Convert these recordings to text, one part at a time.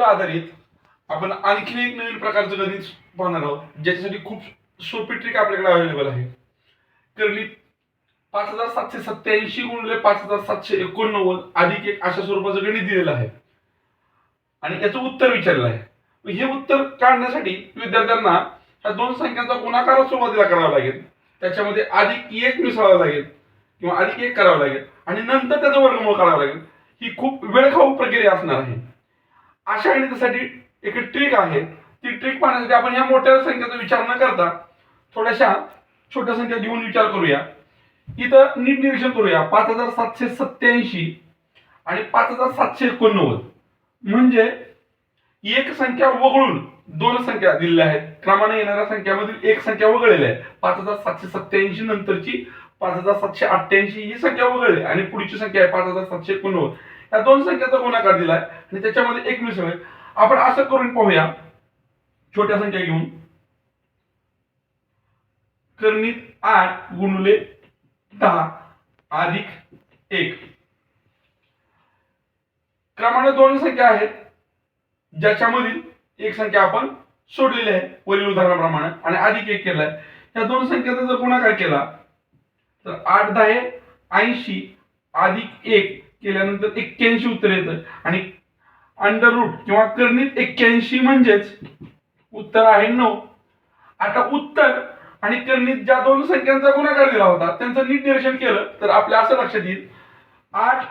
आधारित आपण आणखीन एक नवीन प्रकारचं गणित पाहणार आहोत ज्याच्यासाठी खूप सोपी ट्रिक आपल्याकडे अवेलेबल आहे. करली पाच हजार सातशे सत्याऐंशी गुणले पाच हजार सातशे एकोणनव्वद अधिक एक अशा स्वरूपाचं गणित दिलेलं आहे. आणि याचं उत्तर विचारलं आहे. हे उत्तर काढण्यासाठी विद्यार्थ्यांना ह्या दोन संख्यांचा गुणाकार सुरुवातीला करावा लागेल. त्याच्यामध्ये अधिक एक मिसळावा लागेल किंवा अधिक एक करावं लागेल. आणि नंतर त्याचं वर्गमूळ करावं लागेल. ही खूप वेळखाऊ प्रक्रिया असणार आहे. अशा गणितासाठी एक ट्रिक आहे. ती ट्रिक पाहण्यासाठी आपण ह्या मोठ्या संख्येचा विचार न करता थोड्याशा छोट्या संख्या घेऊन विचार करूया. इथं नीट निरीक्षण करूया. पाच हजार सातशे सत्याऐंशी आणि पाच हजार सातशे एकोणनव्वद. म्हणजे एक संख्या वगळून दोन संख्या दिलेल्या आहेत. क्रमाने येणाऱ्या संख्यामधील एक संख्या वगळलेली आहे. पाच हजार सातशे सत्याऐंशी नंतरची पाच हजार सातशे अठ्ठ्याऐंशी ही संख्या वगळली आणि पुढची संख्या आहे पाच हजार सातशे एकोणनव्वद. या दोन संख्याचा गुणाकार दिलाय. आणि त्याच्यामध्ये एक मिसळ आपण असं करून पाहूया. छोट्या संख्या घेऊन. करणीत आठ गुणले दहा अधिक एक. क्रमाने दोन संख्या आहेत. ज्याच्यामधील एक संख्या आपण सोडलेली आहे वरील उदाहरणाप्रमाणे आणि अधिक एक केलाय. या दोन संख्येचा जर गुणाकार केला तर आठ दहा ऐंशी अधिक एक केल्यानंतर एक्क्याऐंशी उत्तर येतं. आणि अंडर रूट किंवा कर्णित एक्क्याऐंशी म्हणजेच उत्तर आहे नऊ. आता उत्तर आणि कर्णित ज्या दोन संख्यांचा गुणाकार दिला होता त्यांचं नीट निरीक्षण केलं तर आपल्या असं लक्षात येईल. आठ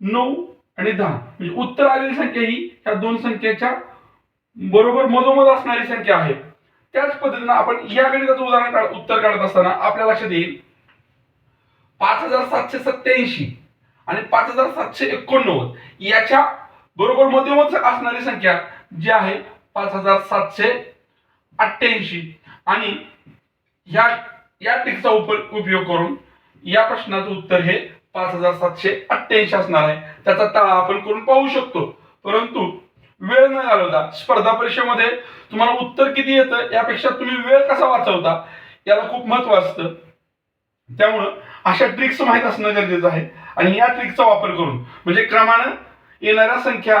नऊ आणि दहा. म्हणजे उत्तर आलेली संख्या ही ह्या दोन संख्येच्या बरोबर मधोमध असणारी संख्या आहे. त्याच पद्धतीनं आपण या गणिताचं उदाहरण उत्तर काढत असताना आपल्या लक्षात येईल. पाच हजार सातशे सत्याऐंशी आणि पाच हजार सातशे एकोणनव्वद. याच्या बरोबर मध्यमच असणारी संख्या जी आहे पाच हजार सातशे अठ्ठ्याऐंशी. आणि या या टिकचा उपयोग करून या प्रश्नाचं उत्तर हे पाच हजार सातशे अठ्ठ्याऐंशी असणार आहे. त्याचा तळा आपण करून पाहू शकतो. परंतु वेळ न घालवता स्पर्धा परीक्षेमध्ये तुम्हाला उत्तर किती येतं यापेक्षा तुम्ही वेळ कसा वाचवता याला खूप महत्त्व असतं. त्यामुळं अशा ट्रिक्स माहीत असणं गरजेचं आहे. आणि या ट्रिकचा वापर करून म्हणजे क्रमानं येणाऱ्या संख्या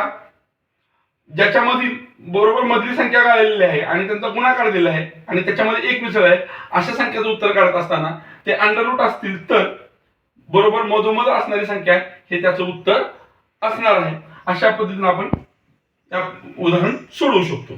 ज्याच्यामधील बरोबर मधली संख्या गाळलेली आहे आणि त्यांचा गुणाकार दिला आहे आणि त्याच्यामध्ये एक मिसळ आहे अशा संख्येचं उत्तर काढत असताना ते अंडररूट असतील तर बरोबर मधोमध असणारी संख्या हे त्याचं उत्तर असणार आहे. अशा पद्धतीनं आपण त्या उदाहरण सोडवू शकतो.